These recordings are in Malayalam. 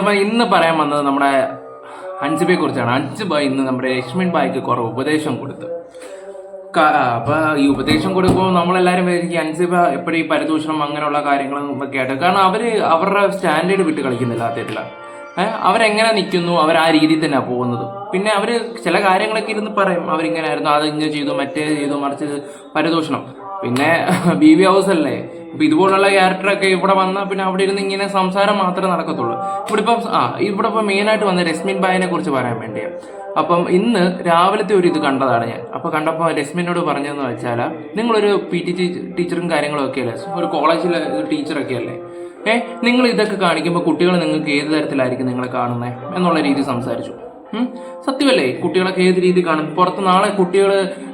അപ്പം ഇന്ന് പറയാൻ വന്നത് നമ്മുടെ അൻസിബയെ കുറിച്ചാണ്. അൻസിബ ഇന്ന് നമ്മുടെ ലക്ഷ്മൺ ബായിക്ക് കുറെ ഉപദേശം കൊടുത്തു. അപ്പോൾ അപ്പൊ ഈ ഉപദേശം കൊടുക്കുമ്പോൾ നമ്മളെല്ലാരും വിചാരിക്കും അൻസിബ എപ്പോഴും ഈ പരിദൂഷണം അങ്ങനെയുള്ള കാര്യങ്ങളും ഒക്കെ ആയിട്ട്. കാരണം അവർ അവരുടെ സ്റ്റാൻഡേർഡ് വിട്ട് കളിക്കുന്നില്ല അദ്ദേഹത്തില അവരെങ്ങനെ നിൽക്കുന്നു അവർ ആ രീതിയിൽ തന്നെ പോകുന്നത്. പിന്നെ അവർ ചില കാര്യങ്ങളൊക്കെ ഇരുന്ന് പറയും. അവരിങ്ങനെ ആയിരുന്നു അത് ഇങ്ങനെ ചെയ്തു മറ്റേ ചെയ്തു മറിച്ച് പരിദൂഷണം. പിന്നെ ബി വി ഹൗസ് അല്ലേ? ഇപ്പൊ ഇതുപോലുള്ള ക്യാരക്ടറൊക്കെ ഇവിടെ വന്നാൽ പിന്നെ അവിടെ ഇരുന്ന് ഇങ്ങനെ സംസാരം മാത്രമേ നടക്കത്തുള്ളൂ. ഇവിടെ ഇപ്പം ആ ഇവിടെ ഇപ്പം മെയിനായിട്ട് വന്ന രശ്മിൻ ബായിനെ കുറിച്ച് പറയാൻ വേണ്ടിയാണ് അപ്പം ഇന്ന് രാവിലത്തെ ഒരു ഇത് കണ്ടതാണ് ഞാൻ. അപ്പോൾ കണ്ടപ്പോൾ രശ്മിനോട് പറഞ്ഞതെന്ന് വെച്ചാൽ നിങ്ങളൊരു പി ടി ടീച്ചറും കാര്യങ്ങളും ഒക്കെ അല്ലേ? ഒരു കോളേജിലെ ടീച്ചറൊക്കെ അല്ലേ? ഏഹ് നിങ്ങൾ ഇതൊക്കെ കാണിക്കുമ്പോൾ കുട്ടികൾ നിങ്ങൾക്ക് ഏത് തരത്തിലായിരിക്കും നിങ്ങളെ കാണുന്നത് എന്നുള്ള രീതി സംസാരിച്ചു? സത്യമല്ലേ കുട്ടികളൊക്കെ ഏത് രീതി കാണും? പുറത്ത് നാളെ കുട്ടികൾ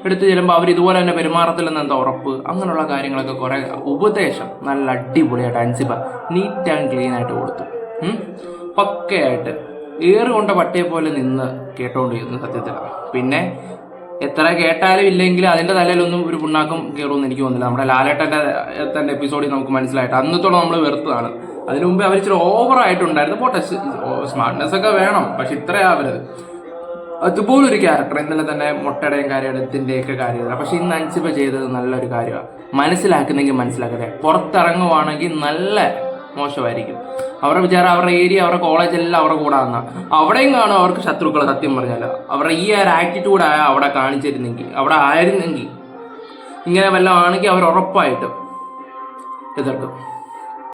എടുത്ത് ചെല്ലുമ്പോൾ അവർ ഇതുപോലെ തന്നെ പെരുമാറത്തില്ലെന്ന് എന്താ ഉറപ്പ്? അങ്ങനെയുള്ള കാര്യങ്ങളൊക്കെ കുറെ ഉപദേശം. നല്ല അടിപൊളിയായിട്ട് അൻസിബ നീറ്റ് ആൻഡ് ക്ലീൻ ആയിട്ട് കൊടുത്തു? പക്കയായിട്ട് ഏറുകൊണ്ട പട്ടിയെ പോലെ നിന്ന് കേട്ടോണ്ടിരുന്നു സത്യത്തിൽ പിന്നെ എത്ര കേട്ടാലും ഇല്ലെങ്കിൽ അതിന്റെ തലയിലൊന്നും ഒരു പുണ്ണാക്കും കയറുമെന്ന് എനിക്ക് തോന്നുന്നില്ല. നമ്മുടെ ലാലേട്ടന്റെ തന്നെ എപ്പിസോഡിൽ നമുക്ക് മനസ്സിലായിട്ട്. അന്നത്തോളം നമ്മൾ വെറുത്തതാണ്. അതിനു മുമ്പ് അവർ ഇച്ചിരി ഓവർ ആയിട്ടുണ്ടായിരുന്നു പോട്ടെ സ്മാർട്ട്നെസ് ഒക്കെ വേണം പക്ഷെ ഇത്രയാവരുത് അതുപോലൊരു ക്യാരക്ടർ ഇന്നലെ തന്നെ മുട്ടയുടെയും കാര്യത്തിന്റെ ഒക്കെ കാര്യമില്ല പക്ഷെ ഇന്ന് അൻസിബ ചെയ്തത് നല്ലൊരു കാര്യമാണ്. മനസ്സിലാക്കുന്നെങ്കിൽ മനസ്സിലാക്കട്ടെ. പുറത്തിറങ്ങുവാണെങ്കിൽ നല്ല മോശമായിരിക്കും. അവരുടെ വിചാരം അവരുടെ ഏരിയ അവരുടെ കോളേജ് എല്ലാം അവരുടെ കൂടെ വന്ന അവിടെയും കാണും അവർക്ക് ശത്രുക്കൾ സത്യം പറഞ്ഞാൽ അവരുടെ ഈ ഒരു ആറ്റിറ്റ്യൂഡ് ആയ അവിടെ കാണിച്ചിരുന്നെങ്കിൽ അവിടെ ആയിരുന്നെങ്കിൽ ഇങ്ങനെ വല്ലതും ആണെങ്കിൽ അവർ ഉറപ്പായിട്ടും എതിർക്കും.